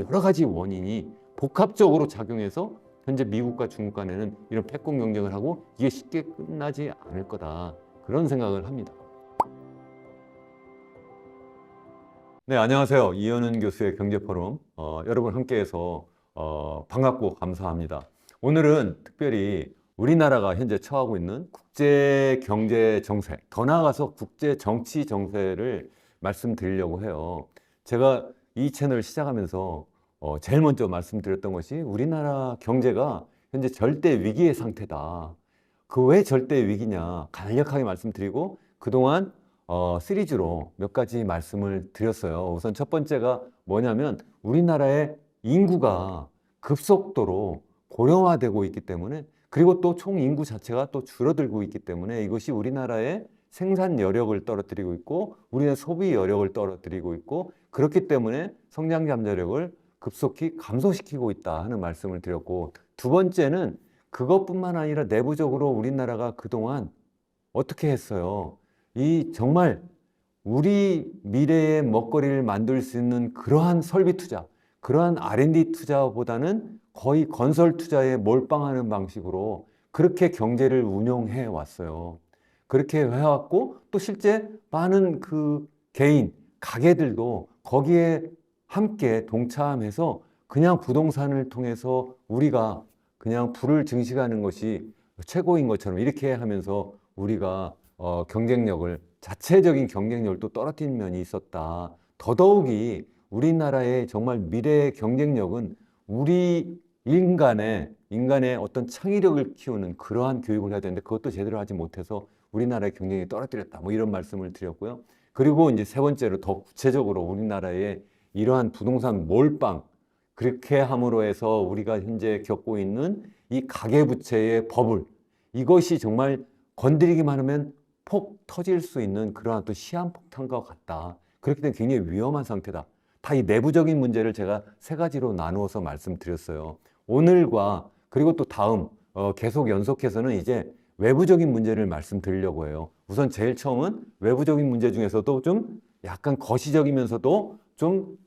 여러 가지 원인이 복합적으로 작용해서 현재 미국과 중국 간에는 이런 패권 경쟁을 하고 이게 쉽게 끝나지 않을 거다. 그런 생각을 합니다. 네, 안녕하세요. 이현은 교수의 경제포럼. 어, 여러분 함께해서 어, 반갑고 감사합니다. 오늘은 특별히 우리나라가 현재 처하고 있는 국제 경제 정세, 더 나아가서 국제 정치 정세를 말씀드리려고 해요. 제가 이 채널 시작하면서 어, 제일 먼저 말씀드렸던 것이 우리나라 경제가 현재 절대 위기의 상태다. 그 왜 절대 위기냐 간략하게 말씀드리고 그동안 어, 시리즈로 몇 가지 말씀을 드렸어요. 우선 첫 번째가 뭐냐면 우리나라의 인구가 급속도로 고령화되고 있기 때문에 그리고 또 총 인구 자체가 또 줄어들고 있기 때문에 이것이 우리나라의 생산 여력을 떨어뜨리고 있고 우리의 소비 여력을 떨어뜨리고 있고 그렇기 때문에 성장 잠재력을 급속히 감소시키고 있다 하는 말씀을 드렸고 두 번째는 그것뿐만 아니라 내부적으로 우리나라가 그동안 어떻게 했어요? 이 정말 우리 미래의 먹거리를 만들 수 있는 그러한 설비 투자, 그러한 R&D 투자보다는 거의 건설 투자에 몰빵하는 방식으로 그렇게 경제를 운용해 왔어요. 그렇게 해왔고 또 실제 많은 그 개인, 가게들도 거기에 함께 동참해서 그냥 부동산을 통해서 우리가 그냥 부를 증식하는 것이 최고인 것처럼 이렇게 하면서 우리가 어, 경쟁력을 자체적인 경쟁력을 또 떨어뜨린 면이 있었다. 더더욱이 우리나라의 정말 미래의 경쟁력은 우리 인간의 인간의 어떤 창의력을 키우는 그러한 교육을 해야 되는데 그것도 제대로 하지 못해서 우리나라의 경쟁력이 떨어뜨렸다. 뭐 이런 말씀을 드렸고요. 그리고 이제 세 번째로 더 구체적으로 우리나라의 이러한 부동산 몰빵 그렇게 함으로 해서 우리가 현재 겪고 있는 이 가계부채의 버블 이것이 정말 건드리기만 하면 폭 터질 수 있는 그러한 또 시한폭탄과 같다. 그렇기 때문에 굉장히 위험한 상태다. 다 이 내부적인 문제를 제가 세 가지로 나누어서 말씀드렸어요. 오늘과 그리고 또 다음 어, 계속 연속해서는 이제 외부적인 문제를 말씀드리려고 해요. 우선 제일 처음은 외부적인 문제 중에서도 좀 약간 거시적이면서도 좀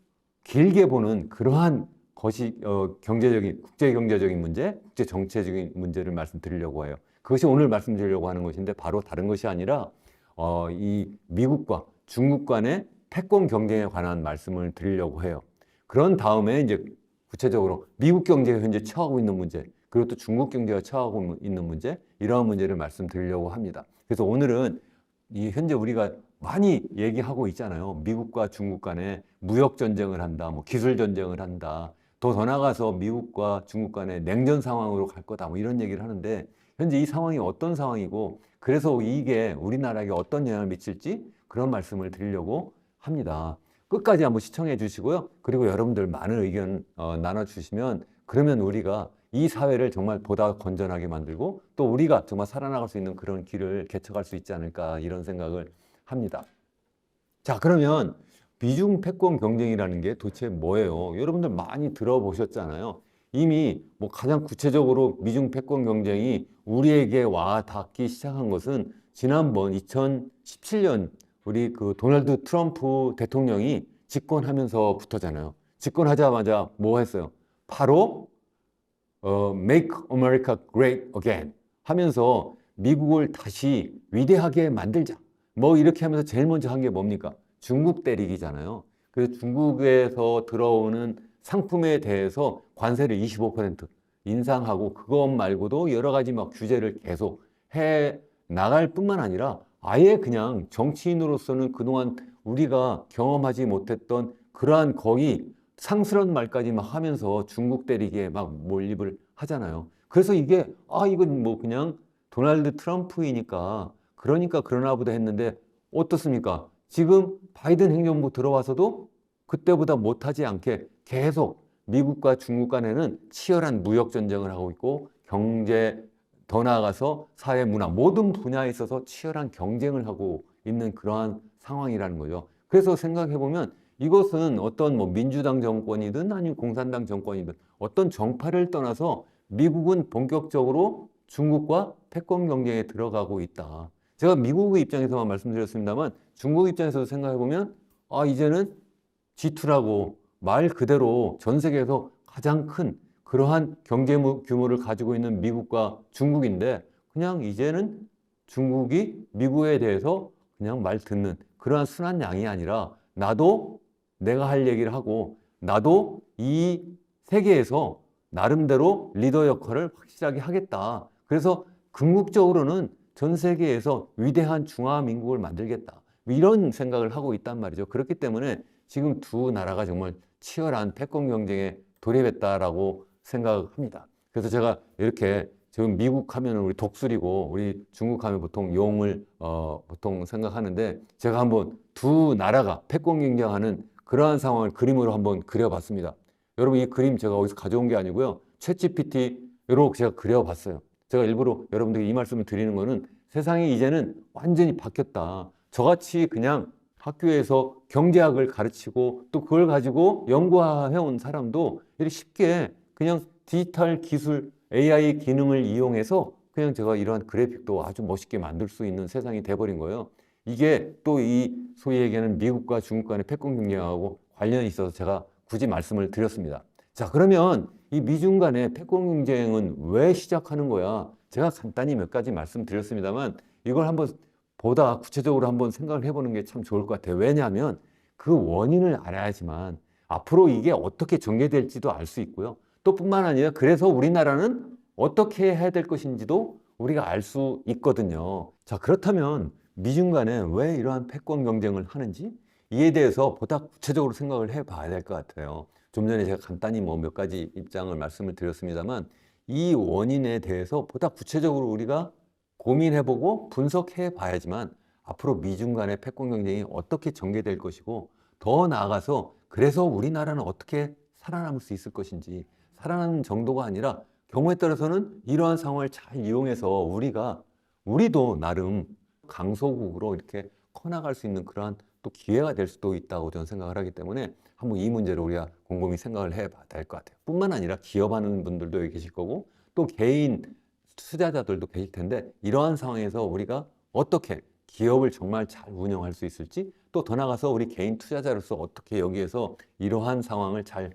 길게 보는 그러한 거시 어, 경제적인 국제 경제적인 문제, 국제 정체적인 문제를 말씀드리려고 해요. 그것이 오늘 말씀드리려고 하는 것인데 바로 다른 것이 아니라 어, 이 미국과 중국 간의 패권 경쟁에 관한 말씀을 드리려고 해요. 그런 다음에 이제 구체적으로 미국 경제가 현재 처하고 있는 문제, 그리고 또 중국 경제가 처하고 있는 문제, 이러한 문제를 말씀드리려고 합니다. 그래서 오늘은 이 현재 우리가 많이 얘기하고 있잖아요. 미국과 중국 간에 무역 전쟁을 한다, 뭐 기술 전쟁을 한다. 더 더 나가서 미국과 중국 간에 냉전 상황으로 갈 거다. 뭐 이런 얘기를 하는데 현재 이 상황이 어떤 상황이고 그래서 이게 우리나라에게 어떤 영향을 미칠지 그런 말씀을 드리려고 합니다. 끝까지 한번 시청해 주시고요. 그리고 여러분들 많은 의견 어, 나눠 주시면 그러면 우리가 이 사회를 정말 보다 건전하게 만들고 또 우리가 정말 살아나갈 수 있는 그런 길을 개척할 수 있지 않을까 이런 생각을 합니다. 자, 그러면 비중 패권 경쟁이라는 게 도대체 뭐예요? 여러분들 많이 들어보셨잖아요. 이미 뭐 가장 구체적으로 미중 패권 경쟁이 우리에게 와 닿기 시작한 것은 지난번 2017년 우리 그 도널드 트럼프 대통령이 집권하면서부터잖아요. 집권하자마자 뭐 했어요? 바로 어, Make America Great Again 하면서 미국을 다시 위대하게 만들자. 뭐 이렇게 하면서 제일 먼저 한 게 뭡니까? 중국 때리기잖아요. 그래서 중국에서 들어오는 상품에 대해서 관세를 25% 인상하고 그것 말고도 여러 가지 막 규제를 계속 해 나갈 뿐만 아니라 아예 그냥 정치인으로서는 그동안 우리가 경험하지 못했던 그러한 거의 상스러운 말까지 막 하면서 중국 때리기에 막 몰입을 하잖아요. 그래서 이게 아 이건 뭐 그냥 도널드 트럼프이니까 그러니까 그러나 보다 했는데 어떻습니까? 지금 바이든 행정부 들어와서도 그때보다 못하지 않게 계속 미국과 중국 간에는 치열한 무역 전쟁을 하고 있고 경제 더 나아가서 사회 문화 모든 분야에 있어서 치열한 경쟁을 하고 있는 그러한 상황이라는 거죠. 그래서 생각해 보면 이것은 어떤 뭐 민주당 정권이든 아니면 공산당 정권이든 어떤 정파를 떠나서 미국은 본격적으로 중국과 패권 경쟁에 들어가고 있다. 제가 미국의 입장에서만 말씀드렸습니다만 중국 입장에서 생각해 보면 아 이제는 G2라고 말 그대로 전 세계에서 가장 큰 그러한 경제 무- 규모를 가지고 있는 미국과 중국인데 그냥 이제는 중국이 미국에 대해서 그냥 말 듣는 그러한 순한 양이 아니라 나도 내가 할 얘기를 하고 나도 이 세계에서 나름대로 리더 역할을 확실하게 하겠다. 그래서 궁극적으로는 전 세계에서 위대한 중화민국을 만들겠다. 뭐 이런 생각을 하고 있단 말이죠. 그렇기 때문에 지금 두 나라가 정말 치열한 패권 경쟁에 돌입했다라고 생각합니다. 그래서 제가 이렇게 지금 미국 하면 우리 독수리고 우리 중국 하면 보통 용을 어, 보통 생각하는데 제가 한번 두 나라가 패권 경쟁하는 그러한 상황을 그림으로 한번 그려봤습니다. 여러분 이 그림 제가 어디서 가져온 게 아니고요. 챗GPT로 제가 그려봤어요. 제가 일부러 여러분들에게 이 말씀을 드리는 거는 세상이 이제는 완전히 바뀌었다. 저같이 그냥 학교에서 경제학을 가르치고 또 그걸 가지고 연구해온 사람도 이렇게 쉽게 그냥 디지털 기술, AI 기능을 이용해서 그냥 제가 이러한 그래픽도 아주 멋있게 만들 수 있는 세상이 돼버린 거예요. 이게 또 이 소위 얘기하는 미국과 중국 간의 패권 경쟁하고 관련이 있어서 제가 굳이 말씀을 드렸습니다. 자, 그러면 이 미중 간의 패권 경쟁은 왜 시작하는 거야? 제가 간단히 몇 가지 말씀드렸습니다만 이걸 한번 보다 구체적으로 한번 생각을 해보는 게 참 좋을 것 같아요. 왜냐하면 그 원인을 알아야지만 앞으로 이게 어떻게 전개될지도 알 수 있고요. 또 뿐만 아니라 그래서 우리나라는 어떻게 해야 될 것인지도 우리가 알 수 있거든요. 자, 그렇다면 미중 간에 왜 이러한 패권 경쟁을 하는지 이에 대해서 보다 구체적으로 생각을 해 봐야 될 것 같아요. 좀 전에 제가 간단히 뭐 몇 가지 입장을 말씀을 드렸습니다만 이 원인에 대해서 보다 구체적으로 우리가 고민해보고 분석해 봐야지만 앞으로 미중 간의 패권 경쟁이 어떻게 전개될 것이고 더 나아가서 그래서 우리나라는 어떻게 살아남을 수 있을 것인지 살아남는 정도가 아니라 경우에 따라서는 이러한 상황을 잘 이용해서 우리가 우리도 나름 강소국으로 이렇게 커나갈 수 있는 그러한 또 기회가 될 수도 있다고 저는 생각을 하기 때문에 한번 이 문제를 우리가 곰곰이 생각을 해봐야 될 것 같아요. 뿐만 아니라 기업하는 분들도 계실 거고 또 개인 투자자들도 계실 텐데 이러한 상황에서 우리가 어떻게 기업을 정말 잘 운영할 수 있을지 또 더 나가서 우리 개인 투자자로서 어떻게 여기에서 이러한 상황을 잘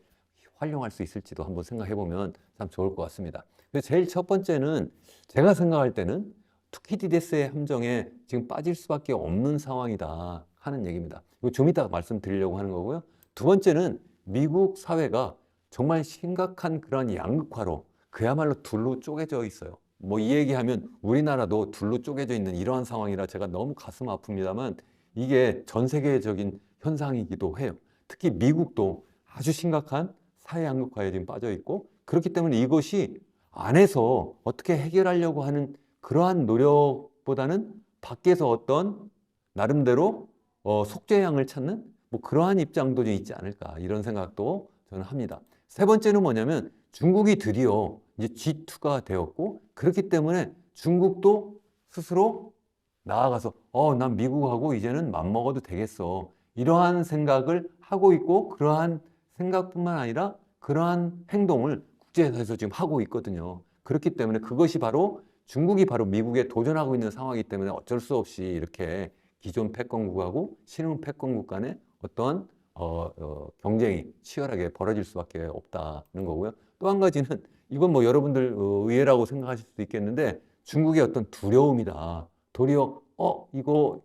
활용할 수 있을지도 한번 생각해 보면 참 좋을 것 같습니다. 제일 첫 번째는 제가 생각할 때는 투키디데스의 함정에 지금 빠질 수밖에 없는 상황이다 하는 얘기입니다. 이거 좀 이따가 말씀드리려고 하는 거고요. 두 번째는 미국 사회가 정말 심각한 그런 양극화로 그야말로 둘로 쪼개져 있어요. 뭐 이 얘기하면 우리나라도 둘로 쪼개져 있는 이러한 상황이라 제가 너무 가슴 아픕니다만 이게 전 세계적인 현상이기도 해요. 특히 미국도 아주 심각한 사회 양극화에 지금 빠져 있고 그렇기 때문에 이것이 안에서 어떻게 해결하려고 하는 그러한 노력보다는 밖에서 어떤 나름대로 어, 속죄양을 찾는 뭐 그러한 입장도 좀 있지 않을까 이런 생각도 저는 합니다. 세 번째는 뭐냐면 중국이 드디어 이제 G2가 되었고 그렇기 때문에 중국도 스스로 나아가서 어, 난 미국하고 이제는 맞먹어도 되겠어. 이러한 생각을 하고 있고 그러한 생각뿐만 아니라 그러한 행동을 국제사에서 지금 하고 있거든요. 그렇기 때문에 그것이 바로 중국이 바로 미국에 도전하고 있는 상황이기 때문에 어쩔 수 없이 이렇게 기존 패권국하고 신흥 패권국 간의 어떤 어, 어, 경쟁이 치열하게 벌어질 수밖에 없다는 거고요. 또 한 가지는 이건 뭐 여러분들 어, 의외라고 생각하실 수도 있겠는데 중국의 어떤 두려움이다. 도리어 어 이거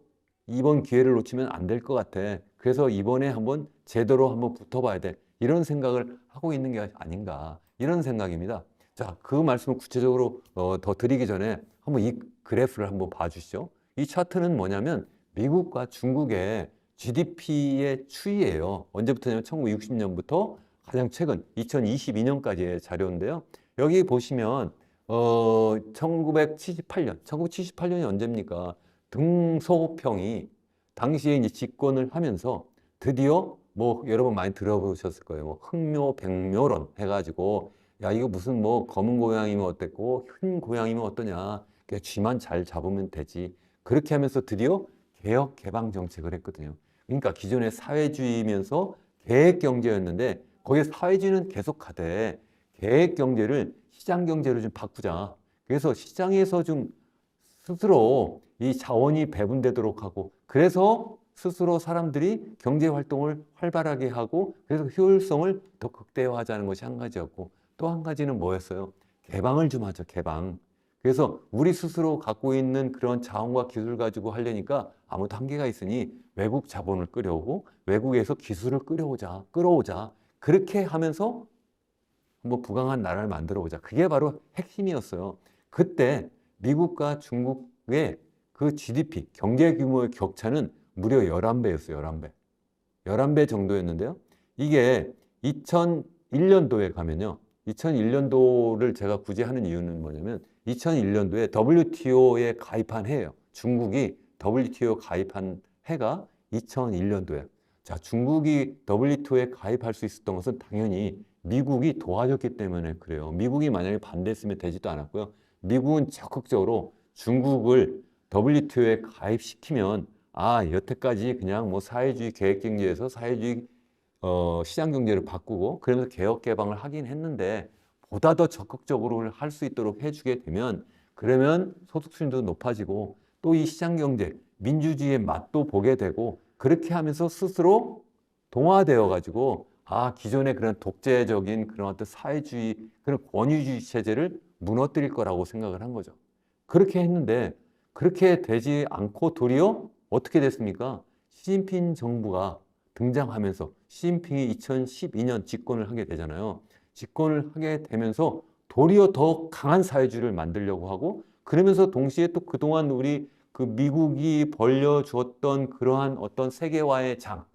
이번 기회를 놓치면 안 될 것 같아. 그래서 이번에 한번 제대로 한번 붙어봐야 돼. 이런 생각을 하고 있는 게 아닌가 이런 생각입니다. 자, 그 말씀을 구체적으로 어, 더 드리기 전에 한번 이 그래프를 한번 봐주시죠. 이 차트는 뭐냐면 미국과 중국의 GDP의 추이예요. 언제부터냐면 1960년부터 가장 최근 2022년까지의 자료인데요. 여기 보시면 어 1978년, 1978년이 언제입니까? 등소평이 당시에 이제 집권을 하면서 드디어 뭐 여러분 많이 들어보셨을 거예요. 뭐 흑묘, 백묘론 해가지고 야 이거 무슨 뭐 검은 고양이면 어땠고 흰 고양이면 어떠냐? 그냥 쥐만 잘 잡으면 되지. 그렇게 하면서 드디어 개혁 개방 정책을 했거든요. 그러니까 기존의 사회주의면서 계획 경제였는데 거기에 사회주의는 계속 가되 계획 경제를 시장 경제로 좀 바꾸자. 그래서 시장에서 좀 스스로 이 자원이 배분되도록 하고 그래서 스스로 사람들이 경제 활동을 활발하게 하고 그래서 효율성을 더 극대화하자는 것이 한 가지였고 또 한 가지는 뭐였어요? 개방을 좀 하죠, 개방. 그래서 우리 스스로 갖고 있는 그런 자원과 기술 가지고 하려니까 아무도 한계가 있으니 외국 자본을 끌어오고 외국에서 기술을 끌어오자, 끌어오자. 그렇게 하면서 한번 부강한 나라를 만들어 보자. 그게 바로 핵심이었어요. 그때 미국과 중국의 그 GDP, 경제 규모의 격차는 무려 11배였어요. 11배. 11배 정도였는데요. 이게 2001년도에 가면요. 2001년도를 제가 굳이 하는 이유는 뭐냐면 2001년도에 WTO에 가입한 해예요. 중국이 WTO 가입한 해가 2001년도에. 자, 중국이 WTO에 가입할 수 있었던 것은 당연히 미국이 도와줬기 때문에 그래요. 미국이 만약에 반대했으면 되지도 않았고요. 미국은 적극적으로 중국을 WTO에 가입시키면 아, 여태까지 그냥 뭐 사회주의 계획 경제에서 사회주의 어, 시장 경제를 바꾸고 그러면서 개혁 개방을 하긴 했는데 보다 더 적극적으로 할 수 있도록 해주게 되면 그러면 소득 수준도 높아지고 또 이 시장 경제 민주주의의 맛도 보게 되고 그렇게 하면서 스스로 동화되어 가지고 아 기존의 그런 독재적인 그런 어떤 사회주의 그런 권위주의 체제를 무너뜨릴 거라고 생각을 한 거죠. 그렇게 했는데 그렇게 되지 않고 도리어 어떻게 됐습니까? 시진핑 정부가 등장하면서 시진핑이 2012년 집권을 하게 되잖아요. 집권을 하게 되면서 도리어 더 강한 사회주의를 만들려고 하고 그러면서 동시에 또 그동안 우리 그 미국이 벌려주었던 그러한 어떤 세계화의 장,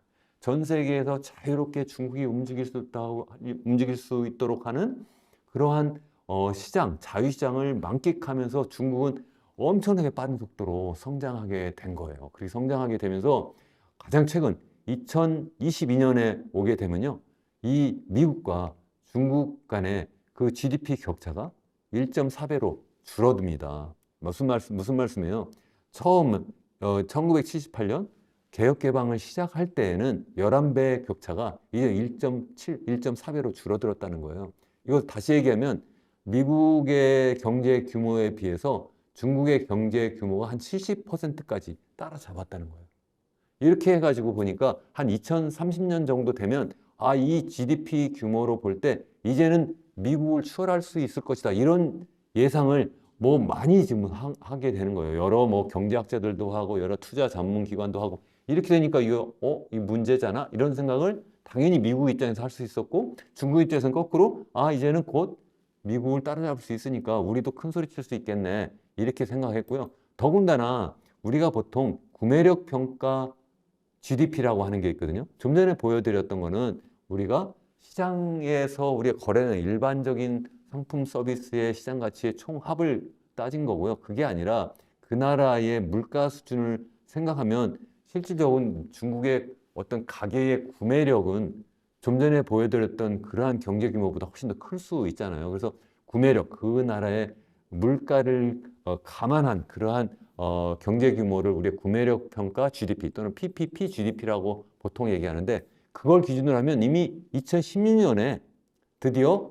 전 세계에서 자유롭게 중국이 움직일 수 있다고 움직일 수 있도록 하는 그러한 어, 시장, 자유시장을 만끽하면서 중국은 엄청나게 빠른 속도로 성장하게 된 거예요. 그리고 성장하게 되면서 가장 최근 2022년에 오게 되면요. 이 미국과 중국 간의 그 GDP 격차가 1.4배로 줄어듭니다. 무슨 말씀, 무슨 말씀이에요? 처음, 어, 1978년 개혁 개방을 시작할 때에는 11배 격차가 이제 1.7, 1.4배로 줄어들었다는 거예요. 이거 다시 얘기하면 미국의 경제 규모에 비해서 중국의 경제 규모가 한 70%까지 따라잡았다는 거예요. 이렇게 해가지고 보니까 한 2030년 정도 되면 아, 이 GDP 규모로 볼 때 이제는 미국을 추월할 수 있을 것이다. 이런 예상을 뭐 많이 지금 하, 하게 되는 거예요. 여러 뭐 경제학자들도 하고 여러 투자 전문 기관도 하고 이렇게 되니까 이거 어, 이 문제잖아. 이런 생각을 당연히 미국 입장에서 할 수 있었고 중국 입장에서는 거꾸로 아, 이제는 곧 미국을 따라잡을 수 있으니까 우리도 큰 소리 칠 수 있겠네. 이렇게 생각했고요. 더군다나 우리가 보통 구매력 평가 GDP라고 하는 게 있거든요. 좀 전에 보여드렸던 거는 우리가 시장에서 우리가 거래하는 일반적인 상품 서비스의 시장 가치의 총합을 따진 거고요. 그게 아니라 그 나라의 물가 수준을 생각하면 실질적으로 중국의 어떤 가게의 구매력은 좀 전에 보여드렸던 그러한 경제 규모보다 훨씬 더 클 수 있잖아요. 그래서 구매력, 그 나라의 물가를 어, 감안한 그러한 어, 경제 규모를 우리의 구매력 평가 GDP 또는 PPP GDP라고 보통 얘기하는데 그걸 기준으로 하면 이미 2016년에 드디어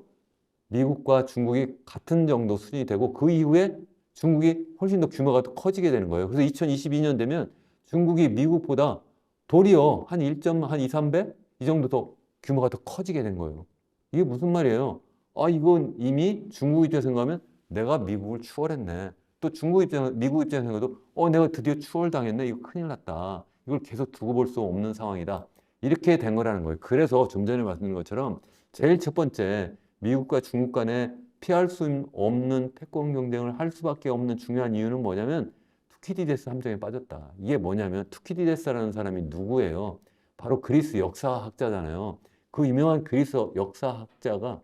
미국과 중국이 같은 정도 수준이 되고 그 이후에 중국이 훨씬 더 규모가 더 커지게 되는 거예요. 그래서 2022년 되면 중국이 미국보다 도리어 한 1점 한 2, 3배 이 정도 더 규모가 더 커지게 된 거예요. 이게 무슨 말이에요? 아, 이건 이미 중국 입장에서 생각하면 내가 미국을 추월했네. 또 중국 입장, 미국 입장에서 생각해도 어, 내가 드디어 추월당했네. 이거 큰일 났다. 이걸 계속 두고 볼 수 없는 상황이다. 이렇게 된 거라는 거예요. 그래서 좀 전에 말씀드린 것처럼 제일 첫 번째 미국과 중국 간에 피할 수 없는 패권 경쟁을 할 수밖에 없는 중요한 이유는 뭐냐면 투키디데스 함정에 빠졌다. 이게 뭐냐면 투키디데스라는 사람이 누구예요? 바로 그리스 역사학자잖아요. 그 유명한 그리스 역사학자가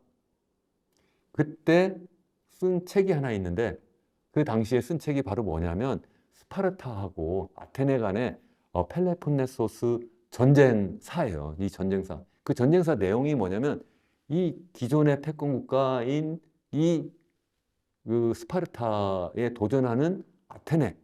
그때 쓴 책이 하나 있는데 그 당시에 쓴 책이 바로 뭐냐면 스파르타하고 아테네 간의 어, 펠레폰네소스 전쟁사예요. 이 전쟁사. 그 전쟁사 내용이 뭐냐면 이 기존의 패권 국가인 이 그 스파르타에 도전하는 아테네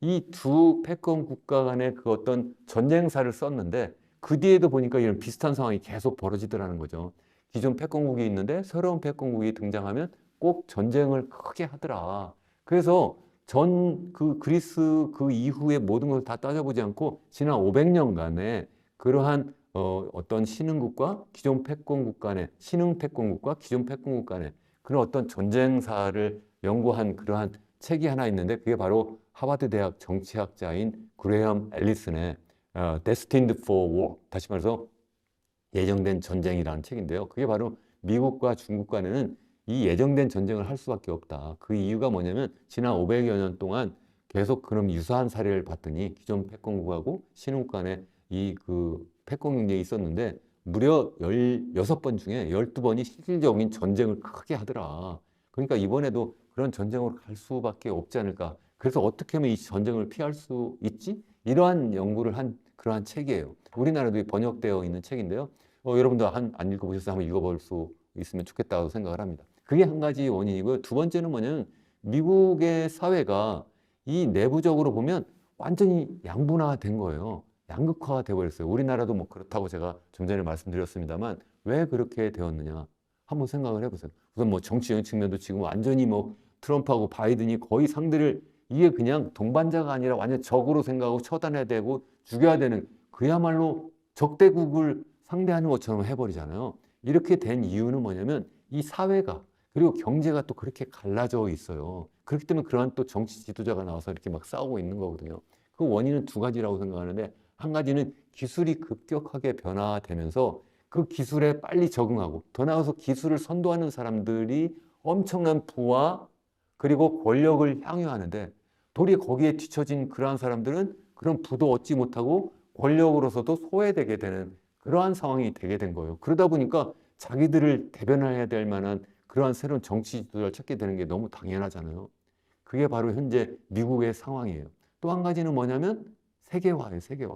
이 두 패권 국가 간의 그 어떤 전쟁사를 썼는데 그 뒤에도 보니까 이런 비슷한 상황이 계속 벌어지더라는 거죠. 기존 패권국이 있는데 새로운 패권국이 등장하면 꼭 전쟁을 크게 하더라. 그래서 전 그 그리스 그 이후의 모든 것을 다 따져보지 않고 지난 500년간의 그러한 어, 어떤 신흥국과 기존 패권국 간의 신흥 패권국과 기존 패권국 간의 그런 어떤 전쟁사를 연구한 그러한 책이 하나 있는데 그게 바로 하버드 대학 정치학자인 그레엄 앨리슨의 어, Destined for War 다시 말해서 예정된 전쟁이라는 책인데요. 그게 바로 미국과 중국 간에는 이 예정된 전쟁을 할 수밖에 없다. 그 이유가 뭐냐면 지난 500여 년 동안 계속 그런 유사한 사례를 봤더니 기존 패권국하고 신흥국 간에 이 그 패권 경쟁이 있었는데 무려 16번 중에 12번이 실질적인 전쟁을 크게 하더라. 그러니까 이번에도 그런 전쟁으로 갈 수밖에 없지 않을까. 그래서 어떻게 하면 이 전쟁을 피할 수 있지? 이러한 연구를 한 그러한 책이에요. 우리나라도 번역되어 있는 책인데요. 어, 여러분도 한, 안 읽어보셔서 한번 읽어볼 수 있으면 좋겠다고 생각을 합니다. 그게 한 가지 원인이고요. 두 번째는 뭐냐면 미국의 사회가 이 내부적으로 보면 완전히 양분화된 거예요. 양극화가 돼버렸어요. 우리나라도 뭐 그렇다고 제가 좀 전에 말씀드렸습니다만 왜 그렇게 되었느냐 한번 생각을 해보세요. 우선 뭐 정치적인 측면도 지금 완전히 뭐 트럼프하고 바이든이 거의 상대를 이게 그냥 동반자가 아니라 완전 적으로 생각하고 처단해야 되고 죽여야 되는 그야말로 적대국을 상대하는 것처럼 해버리잖아요. 이렇게 된 이유는 뭐냐면 이 사회가 그리고 경제가 또 그렇게 갈라져 있어요. 그렇기 때문에 그러한 또 정치 지도자가 나와서 이렇게 막 싸우고 있는 거거든요. 그 원인은 두 가지라고 생각하는데 한 가지는 기술이 급격하게 변화되면서 그 기술에 빨리 적응하고 더 나아가서 기술을 선도하는 사람들이 엄청난 부와 그리고 권력을 향유하는데 도리어 거기에 뒤처진 그러한 사람들은 그런 부도 얻지 못하고 권력으로서도 소외되게 되는 그러한 상황이 되게 된 거예요. 그러다 보니까 자기들을 대변해야 될 만한 그러한 새로운 정치 지도자를 찾게 되는 게 너무 당연하잖아요. 그게 바로 현재 미국의 상황이에요. 또 한 가지는 뭐냐면 세계화예요, 세계화.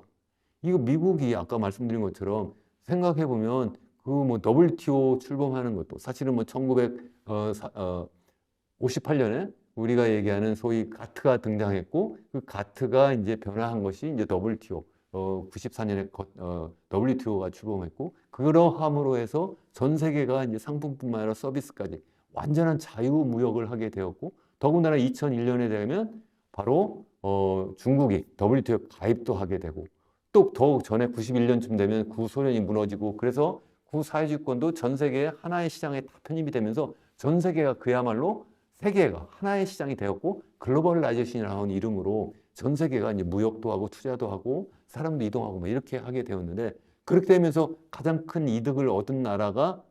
이거 미국이 아까 말씀드린 것처럼 생각해 보면 그 뭐 WTO 출범하는 것도 사실은 뭐 1958년에 우리가 얘기하는 소위 가트가 등장했고 그 가트가 이제 변화한 것이 이제 WTO 어 94년에 어, WTO가 출범했고 그러함으로 해서 전 세계가 이제 상품뿐만 아니라 서비스까지 완전한 자유무역을 하게 되었고 더군다나 2001년에 되면 바로 어 중국이 WTO 가입도 하게 되고 또더 전에 91년쯤 되면 구소련이 무너지고 그래서 구사회주권도 전 세계 하나의 시장에 다 편입이 되면서 전 세계가 그야말로 세계가 하나의 시장이 되었고 글로벌라이제이션이라는 이름으로 전 세계가 이제 무역도 하고 투자도 하고 사람도 이동하고 뭐 이렇게 하게 되었는데 그렇게 되면서 가장 큰 이득을 얻은 나라가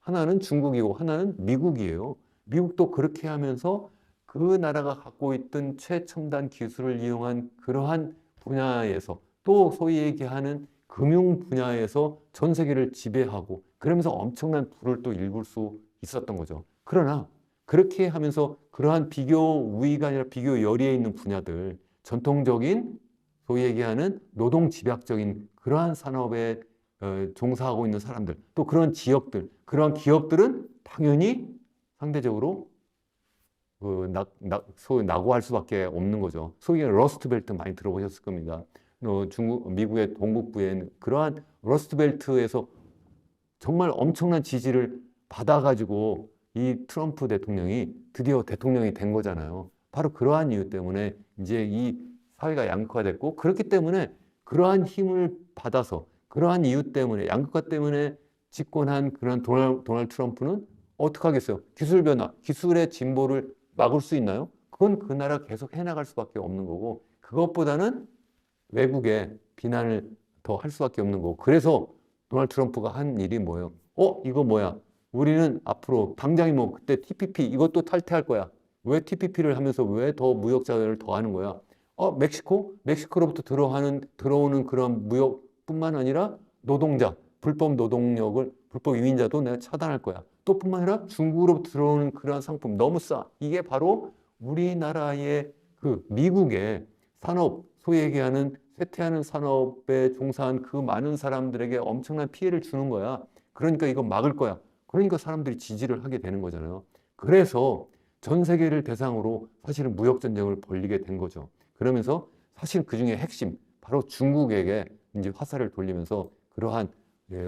하나는 중국이고 하나는 미국이에요. 미국도 그렇게 하면서 그 나라가 갖고 있던 최첨단 기술을 이용한 그러한 분야에서 또 소위 얘기하는 금융 분야에서 전 세계를 지배하고 그러면서 엄청난 부를 또 일굴 수 있었던 거죠. 그러나 그렇게 하면서 그러한 비교 우위가 아니라 비교 열의에 있는 분야들, 전통적인 소위 얘기하는 노동 집약적인 그러한 산업에 어, 종사하고 있는 사람들, 또 그런 지역들, 그러한 기업들은 당연히 상대적으로 그 낙, 낙, 소위 낙오할 수밖에 없는 거죠. 소위 러스트벨트 많이 들어보셨을 겁니다. 어, 중국, 미국의 동북부에 있는 그러한 러스트벨트에서 정말 엄청난 지지를 받아가지고 이 트럼프 대통령이 드디어 대통령이 된 거잖아요. 바로 그러한 이유 때문에 이제 이 사회가 양극화됐고 그렇기 때문에 그러한 힘을 받아서 그러한 이유 때문에 양극화 때문에 집권한 그런 도널, 도널드 트럼프는 어떻게 하겠어요? 기술 변화, 기술의 진보를 막을 수 있나요? 그건 그 나라 계속 해나갈 수밖에 없는 거고 그것보다는 외국에 비난을 더 할 수밖에 없는 거고 그래서 도널드 트럼프가 한 일이 뭐예요? 어? 이거 뭐야? 우리는 앞으로 당장이 뭐 그때 TPP 이것도 탈퇴할 거야. 왜 TPP를 하면서 왜 더 무역 자회를 더 하는 거야? 어, 멕시코? 멕시코로부터 들어가는 들어오는 그런 무역뿐만 아니라 노동자, 불법 노동력을 불법 이민자도 내가 차단할 거야. 또 뿐만 아니라 중국으로부터 들어오는 그러한 상품 너무 싸. 이게 바로 우리나라의 그 미국의 산업, 소위 얘기하는 쇠퇴하는 산업에 종사한 그 많은 사람들에게 엄청난 피해를 주는 거야. 그러니까 이거 막을 거야. 그러니까 사람들이 지지를 하게 되는 거잖아요. 그래서 전 세계를 대상으로 사실은 무역 전쟁을 벌리게 된 거죠. 그러면서 사실 그 중에 핵심 바로 중국에게 이제 화살을 돌리면서 그러한 예,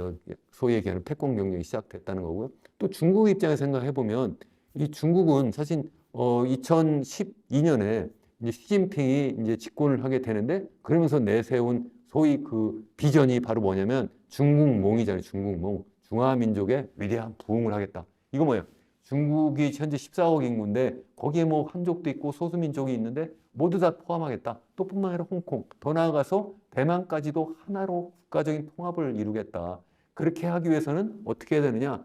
소위 얘기하는 패권 경쟁이 시작됐다는 거고요. 또 중국 입장에서 생각해 보면 이 중국은 사실 어, 2012년에 이제 시진핑이 이제 집권을 하게 되는데 그러면서 내세운 소위 그 비전이 바로 뭐냐면 중국몽이잖아요. 중국몽. 중화민족의 위대한 부흥을 하겠다. 이거 뭐예요? 중국이 현재 14억 인구인데 거기에 뭐 한족도 있고 소수민족이 있는데 모두 다 포함하겠다. 또 뿐만 아니라 홍콩, 더 나아가서 대만까지도 하나로 국가적인 통합을 이루겠다. 그렇게 하기 위해서는 어떻게 해야 되느냐?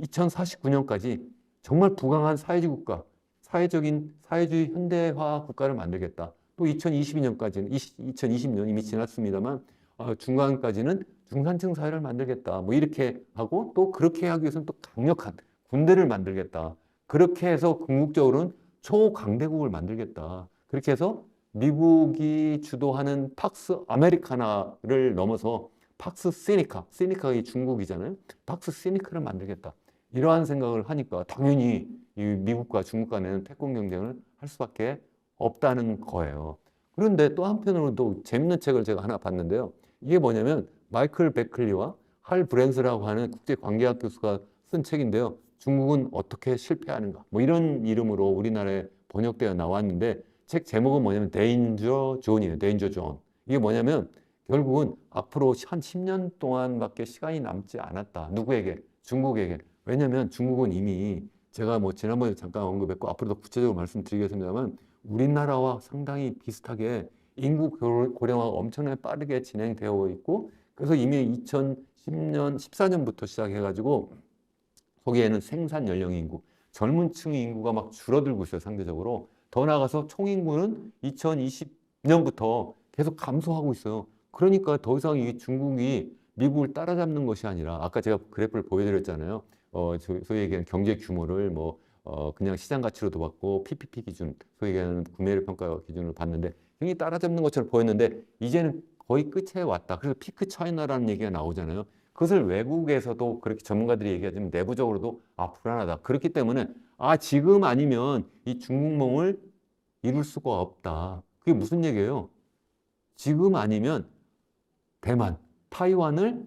2049년까지 정말 부강한 사회주의 국가, 사회적인 사회주의 현대화 국가를 만들겠다. 또 2022년까지는 2020년 이미 지났습니다만 어, 중간까지는 중산층 사회를 만들겠다. 뭐 이렇게 하고 또 그렇게 하기 위해서는 또 강력한 군대를 만들겠다. 그렇게 해서 궁극적으로는 초강대국을 만들겠다. 그렇게 해서 미국이 주도하는 팍스 아메리카나를 넘어서 팍스 시니카, 시니카가 이 중국이잖아요. 팍스 시니카를 만들겠다. 이러한 생각을 하니까 당연히 이 미국과 중국 간에는 패권 경쟁을 할 수밖에 없다는 거예요. 그런데 또 한편으로도 재밌는 책을 제가 하나 봤는데요. 이게 뭐냐면 마이클 베클리와 할 브랜스라고 하는 국제 관계학 교수가 쓴 책인데요. 중국은 어떻게 실패하는가? 뭐 이런 이름으로 우리나라에 번역되어 나왔는데 책 제목은 뭐냐면 데인저 존이에요. 데인저 존. 이게 뭐냐면 결국은 앞으로 한 10년 동안밖에 시간이 남지 않았다. 누구에게? 중국에게. 왜냐하면 중국은 이미 제가 뭐 지난번에 잠깐 언급했고 앞으로도 구체적으로 말씀드리겠습니다만 우리나라와 상당히 비슷하게 인구 고- 고령화가 엄청나게 빠르게 진행되어 있고 그래서 이미 2010년, 14년부터 시작해가지고 거기에는 생산 연령 인구, 젊은 층 인구가 막 줄어들고 있어요, 상대적으로. 더 나아가서 총 인구는 2020년부터 계속 감소하고 있어요. 그러니까 더 이상 이 중국이 미국을 따라잡는 것이 아니라 아까 제가 그래프를 보여드렸잖아요. 어, 저- 소위 얘기하는 경제 규모를 뭐 어, 그냥 시장 가치로도 받고 PPP 기준, 소위 얘기하는 구매를 평가 기준으로 봤는데 굉장히 따라잡는 것처럼 보였는데 이제는 거의 끝에 왔다. 그래서 피크 차이나라는 얘기가 나오잖아요. 그것을 외국에서도 그렇게 전문가들이 얘기하지만 내부적으로도 아 불안하다. 그렇기 때문에 아 지금 아니면 이 중국몽을 이룰 수가 없다. 그게 무슨 얘기예요? 지금 아니면 대만, 타이완을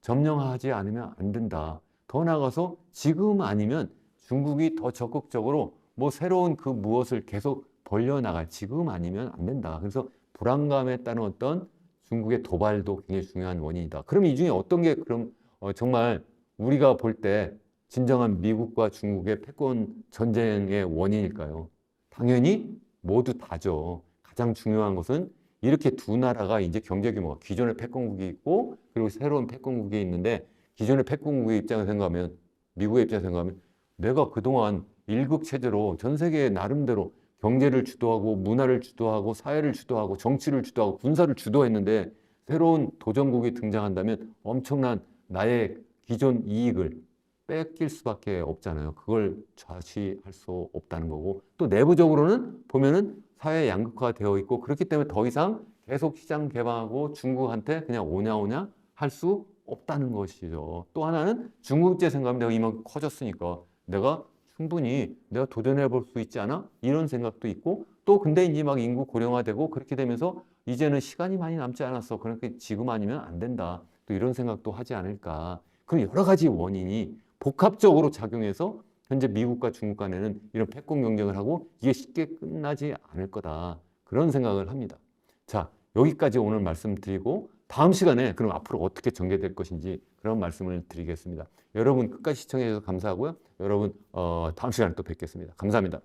점령하지 않으면 안 된다. 더 나아가서 지금 아니면 중국이 더 적극적으로 뭐 새로운 그 무엇을 계속 벌려나갈 지금 아니면 안 된다. 그래서 불안감에 따른 어떤 중국의 도발도 굉장히 중요한 원인이다. 그럼 이 중에 어떤 게 그럼 어, 정말 우리가 볼 때 진정한 미국과 중국의 패권 전쟁의 원인일까요? 당연히 모두 다죠. 가장 중요한 것은 이렇게 두 나라가 이제 경제 규모가 기존의 패권국이 있고 그리고 새로운 패권국이 있는데 기존의 패권국의 입장에서 생각하면 미국의 입장에서 생각하면 내가 그동안 일국 체제로 전 세계 나름대로 경제를 주도하고 문화를 주도하고 사회를 주도하고 정치를 주도하고 군사를 주도했는데 새로운 도전국이 등장한다면 엄청난 나의 기존 이익을 뺏길 수밖에 없잖아요. 그걸 좌시할 수 없다는 거고 또 내부적으로는 보면은 사회 양극화가 되어 있고 그렇기 때문에 더 이상 계속 시장 개방하고 중국한테 그냥 오냐 오냐 할 수 없다는 것이죠. 또 하나는 중국제 생각하면 내가 이만큼 커졌으니까 내가 충분히 내가 도전해 볼 수 있지 않아? 이런 생각도 있고 또 근데 이제 막 인구 고령화되고 그렇게 되면서 이제는 시간이 많이 남지 않았어. 그러니까 지금 아니면 안 된다. 또 이런 생각도 하지 않을까. 그런 여러 가지 원인이 복합적으로 작용해서 현재 미국과 중국 간에는 이런 패권 경쟁을 하고 이게 쉽게 끝나지 않을 거다. 그런 생각을 합니다. 자, 여기까지 오늘 말씀드리고 다음 시간에 그럼 앞으로 어떻게 전개될 것인지 그런 말씀을 드리겠습니다. 여러분 끝까지 시청해 주셔서 감사하고요. 여러분 어, 다음 시간에 또 뵙겠습니다. 감사합니다.